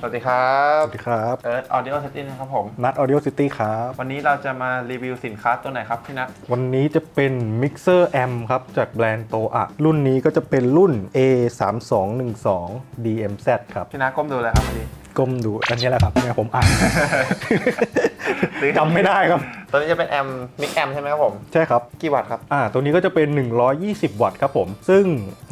สวัสดีครับสวัสดีครับเอิร์ธออดิโอเซตติ้นะครับผม นัด Audio City ครับ วันนี้เราจะมารีวิวสินค้าตัวไหนครับพี่นัทวันนี้จะเป็น Mixer Amp ครับ จากแบรนด์โตอะรุ่นนี้ก็จะเป็นรุ่น A 3 2 1 2 DMZ ครับพี่นัทก้มดูเลยครับพอดีก้มดูอันนี้แหละครับเนี่ยผมอ่านจำไม่ได้ครับตัวนี้จะเป็นแอมมิกแอมใช่ไหมครับผม ใช่ครับ กี่วัตต์ครับ อ่า ตัวนี้ก็จะเป็น 120 วัตต์ครับผม ซึ่ง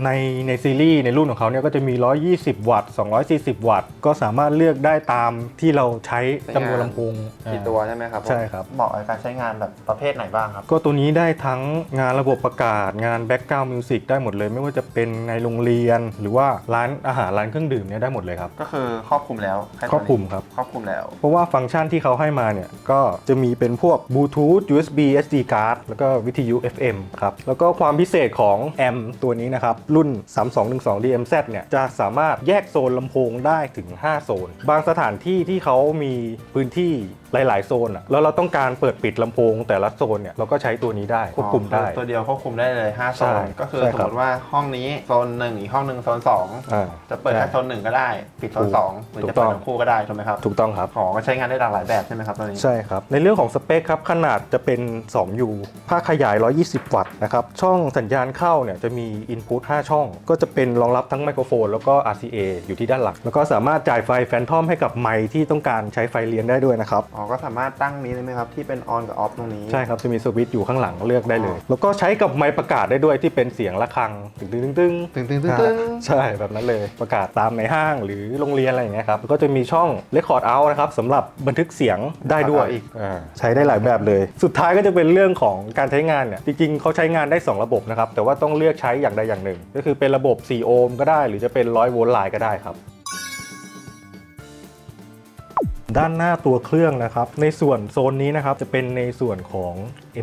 ในในซีรีส์ในรุ่นของเขาเนี่ยก็จะมี 120 วัตต์ 240 วัตต์ ก็สามารถเลือกได้ตามที่เราใช้จำนวนลำโพงกี่ตัวใช่ไหมครับผมใช่ครับ เหมาะกับการใช้งานแบบประเภทไหนบ้างครับ ก็ตัวนี้ได้ทั้งงานระบบประกาศ งานแบ็กกราวด์มิวสิกได้หมดเลย ไม่ว่าจะเป็นในโรงเรียน หรือว่าร้านอาหารร้านเครื่องดื่มเนี่ยได้หมดเลยครับ ก็คือครอบคลุมแล้วแตัวนี้ครอบคลุมครับ ครอบคลุมแล้ว เพราะว่าฟังก์ชันที่เขาให้มาเนี่ยก็จะมีเป็นพวกบลูทูธ USB SD card แล้วก็วิทยุ FM ครับ แล้วก็ความพิเศษของแอมตัวนี้นะครับ รุ่น 3212 DMZ เนี่ยจะสามารถแยกโซนลำโพงได้ถึง 5 โซน บางสถานที่ที่เขามีพื้นที่หลาย ๆ โซนอะแล้วเราต้องการเปิดปิดลำโพงแต่ละโซนเนี่ยเราก็ใช้ตัวนี้ได้ควบคุมได้อ๋อตัวเดียวควบคุมได้เลย 5 โซใช่นก็คือใช่สมครัมบติว่าห้องนี้โซนหนึ่งอีกห้องหนึ่งโซนสองอ่าจะเปิดแค่โซนหนึ่งก็ได้ ปิดโซนสองหรือถูจะกต้เปิอดงทั้งคู่ก็ได้ถูกไหมครับ ถูกต้องครับขอก็ใช้งานได้หลากหลายแบบใช่ไหมครับตัวนี้ ใช่ครับ ในเรื่องของสเปคครับขนาดจะเป็น 2U ภาคขยาย 120 วัตต์นะครับช่องสัญญาณเข้าเนี่ยจะมี Input 5 ช่อง ก็จะเป็นรองรับทั้งไมโครโฟน แล้วก็ RCA อยู่ที่ด้านหลัง แล้วก็สามารถจ่ายไฟแฟนทอมให้กับไมค์ที่ต้องการใช้ไฟเลี้ยงได้ด้วยนะครับอ๋อก็สามารถตั้งนี้ได้ไหมครับ ที่เป็นออนกับออฟตรงนี้ใช่ครับจะมีสวิตช์อยู่ข้างหลังเลือกได้เลย แล้วก็ใช้กับไมค์ประกาศได้ด้วยที่เป็นเสียงระฆังตึงตึงตึงตึงตึงตึงตึงตึงใช่แบบนั้นเลยประกาศตามในห้างหรือโรงเรียนอะไรอย่างเงี้ยครับแล้วก็จะมีช่อง Record Out นะครับสำหรับบันทึกเสียงได้ด้วยอีกอ่าใช้ได้หลายแบบเลย สุดท้ายก็จะเป็นเรื่องของการใช้งานเนี่ยจริงๆเขาใช้งานได้ 2 ระบบนะครับแต่ว่าต้องเลือกใช้อย่างใดอย่างหนึ่ง ก็คือเป็นระบบ4โอห์มก็ได้ หรือจะเป็น100โวลต์ไลน์ก็ได้ครับ ด้านหน้าตัวเครื่องนะครับ ในส่วนโซนนี้นะครับจะเป็นในส่วนของ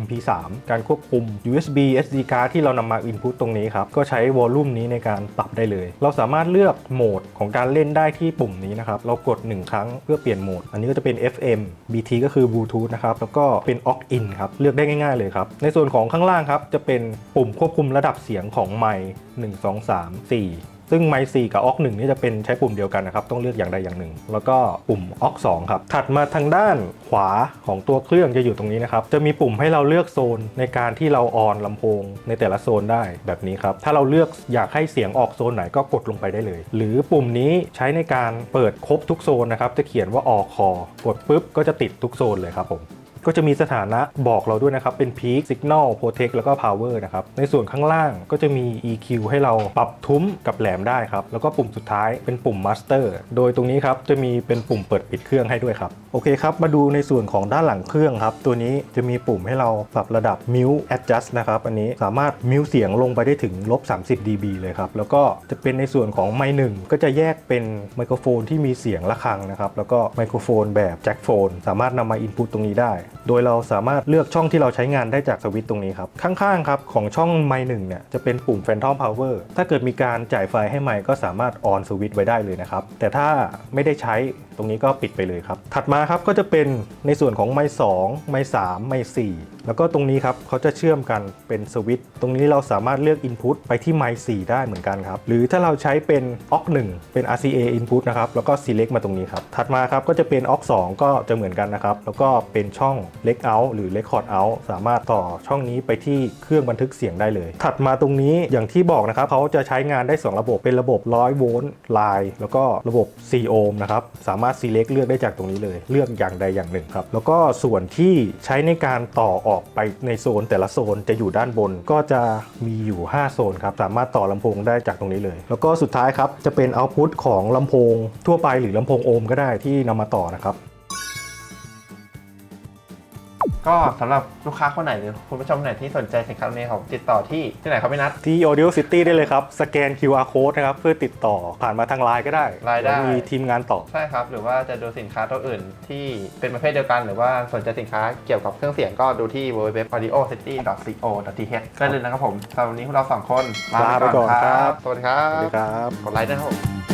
MP3 การควบคุม USB SD card ที่เรานำมา input ตรงนี้ครับ ก็ใช้วอลลุ่มนี้ในการปรับได้เลย เราสามารถเลือกโหมดของการเล่นได้ที่ปุ่มนี้นะครับ เรากด 1 ครั้งเพื่อเปลี่ยนโหมด อันนี้ก็จะเป็น FM BT ก็คือ Bluetooth นะครับ แล้วก็เป็น aux in ครับ เลือกได้ง่ายๆเลยครับ ในส่วนของข้างล่างครับจะเป็นปุ่มควบคุมระดับเสียงของไมค์1 2 3 4 ซึ่งไมค์4กับ aux 1นี่จะเป็นใช้ปุ่มเดียวกันนะครับ ต้องเลือกอย่างใดอย่างหนึ่ง แล้วก็ปุ่ม aux 2ครับ ถัดมาทางด้านขวาของตัวเครื่องจะอยู่ตรงนี้นะครับ จะมีปุ่มให้เราเลือกโซนในการที่เราออนลำโพงในแต่ละโซนได้แบบนี้ครับ ถ้าเราเลือกอยากให้เสียงออกโซนไหนก็กดลงไปได้เลย หรือปุ่มนี้ใช้ในการเปิดครบทุกโซนนะครับ จะเขียนว่าออกคอกดปุ๊บก็จะติดทุกโซนเลยครับผม ก็จะมีสถานะบอกเราด้วยนะครับ เป็น Peak Signal Protect แล้วก็ Power นะครับ ในส่วนข้างล่างก็จะมี EQ ให้เราปรับทุ้มกับแหลมได้ครับ แล้วก็ปุ่มสุดท้ายเป็นปุ่ม Master โดยตรงนี้ครับจะมีเป็นปุ่มเปิดปิดเครื่องให้ด้วยครับ โอเคครับ มาดูในส่วนของด้านหลังเครื่องครับ ตัวนี้จะมีปุ่มให้เราปรับระดับ Mute Adjust นะครับ อันนี้สามารถมิวเสียงลงไปได้ถึงลบ30 dB เลยครับ แล้วก็จะเป็นในส่วนของไมค์หนึ่งก็จะแยกเป็นไมโครโฟนที่มีเสียงระฆังนะครับ แล้วก็ไมโครโฟนแบบแจ็คโฟนสามารถนำมา input ตรงนี้ได้ โดยเราสามารถเลือกช่องที่เราใช้งานได้จากสวิตช์ตรงนี้ครับ ข้างๆครับของช่องไมค์หนึ่งเนี่ยจะเป็นปุ่ม Phantom Power ถ้าเกิดมีการจ่ายไฟให้ไมค์ก็สามารถออนสวิตช์ไว้ได้เลยนะครับแต่ถ้าไม่ได้ใช้ตรงนี้ก็ปิดไปเลยครับ ถัดมาครับก็จะเป็นในส่วนของไมค์สองไมค์สามไมค์สี่แล้วก็ตรงนี้ครับเขาจะเชื่อมกันเป็นสวิตช์ตรงนี้เราสามารถเลือก Input ไปที่ไมค์สี่ได้เหมือนกันครับ หรือถ้าเราใช้เป็น aux 1เป็น RCA Input นะครับแล้วก็ select มาตรงนี้ครับถัดมาครับก็จะเป็น aux 2ก็จะเหมือนกันนะครับแล้วก็เป็นช่อง leg out หรือเ record out สามารถต่อช่องนี้ไปที่เครื่องบันทึกเสียงได้เลย ถัดมาตรงนี้อย่างที่บอกนะครับเขาจะใช้งานได้ 2 ระบบเป็นระบบ 100 โวลต์ไลน์แล้วก็ระบบ 4 โอห์มนะครับสามารถ select เลือกได้จากตรงนี้เลย เลือกอย่างใดอย่างหนึ่งครับ แล้วก็ส่วนที่ใช้ในการต่อออกไปในโซนแต่ละโซนจะอยู่ด้านบนก็จะมีอยู่ 5 โซนครับสามารถต่อลำโพงได้จากตรงนี้เลย แล้วก็สุดท้ายครับจะเป็นเอาต์พุตของลำโพงทั่วไปหรือลำโพงโอห์มก็ได้ที่นำมาต่อนะครับ ก็สำหรับลูกค้าคนไหนหรือคุณผู้ชมคนไหนที่สนใจสินค้าตัวนี้ครับติดต่อที่ที่ไหนครับพี่นัท ที่ Audio City ได้เลยครับ สแกน QR code นะครับ เพื่อติดต่อผ่านมาทางไลน์ก็ได้ไลน์ได้เยวมีทีมงานต่อใช่ครับ หรือว่าจะดูสินค้าตัวอื่นที่เป็นประเภทเดียวกัน หรือว่าสนใจสินค้าเกี่ยวกับเครื่องเสียงก็ดูที่ www.audiocity.co.th ได้เลยนะครับผมสำหรับวันนี้พวกเราสองคนลาไปก่อนครับ สวัสดีครัสวัสดีบครับ กดไลค์ด้วยนะครับผม